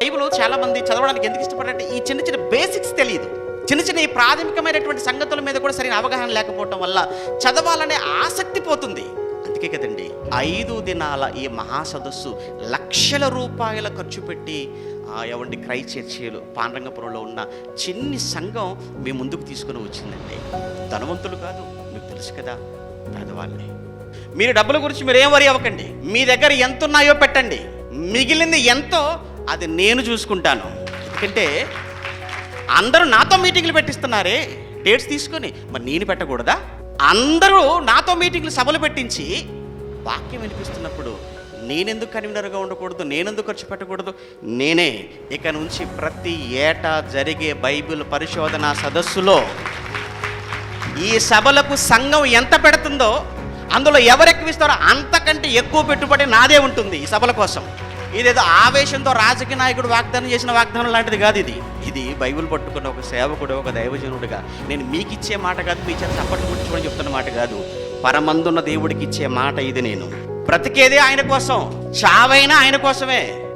Bible చాలా మంది చదవడానికి ఎందుకు ఇష్టపడారంటే ఈ చిన్న చిన్న బేసిక్స్ తెలియదు. చిన్న చిన్న ఈ ప్రాథమికమైనటువంటి సంగతుల మీద కూడా సరైన అవగాహన లేకపోవటం వల్ల చదవాలనే ఆసక్తి పోతుంది. అందుకే కదండి ఐదు దినాల ఈ మహాసదస్సు లక్షల రూపాయల ఖర్చు పెట్టి ఆ, ఎవండి క్రై చర్చీలు పాండరంగపురంలో ఉన్న చిన్ని సంఘం మీ ముందుకు తీసుకుని వచ్చిందండి. ధనవంతులు కాదు మీకు తెలుసు కదా పేదవాళ్ళే మీరు డబ్బుల గురించి మీరు ఏం వరి అవ్వకండి. మీ దగ్గర ఎంత ఉన్నాయో పెట్టండి. మిగిలింది ఎంతో అది నేను చూసుకుంటాను. ఎందుకంటే అందరూ నాతో మీటింగ్లు పెట్టిస్తున్నారే డేట్స్ తీసుకొని. మరి నేను పెట్టకూడదా? అందరూ నాతో మీటింగ్లు సభలు పెట్టించి వాక్యం వినిపిస్తున్నప్పుడు నేనెందుకు కన్వీనర్గా ఉండకూడదు? నేనెందుకు ఖర్చు పెట్టకూడదు? నేనే ఇక నుంచి ప్రతి ఏటా జరిగే బైబిల్ పరిశోధన సదస్సులో ఈ సభలకు సంఘం ఎంత పెడుతుందో అందులో ఎవరు ఎక్కువ ఇస్తారో అంతకంటే ఎక్కువ పెట్టుబడి నాదే ఉంటుంది ఈ సభల కోసం. ఇదేదో ఆవేశంతో రాజకీయ నాయకుడు వాగ్దానం చేసిన వాగ్దానం లాంటిది కాదు ఇది. ఇది బైబిల్ పట్టుకున్న ఒక సేవకుడు ఒక దైవజనుడిగా. నేను మీకు ఇచ్చే మాట కాదు మీ చేత చప్పట్లు గుర్చుకొని చెప్తున్న మాట కాదు. పరమందున్న దేవుడికి ఇచ్చే మాట ఇది నేను. బ్రతికేదే ఆయన కోసం. చావైనా ఆయన కోసమే.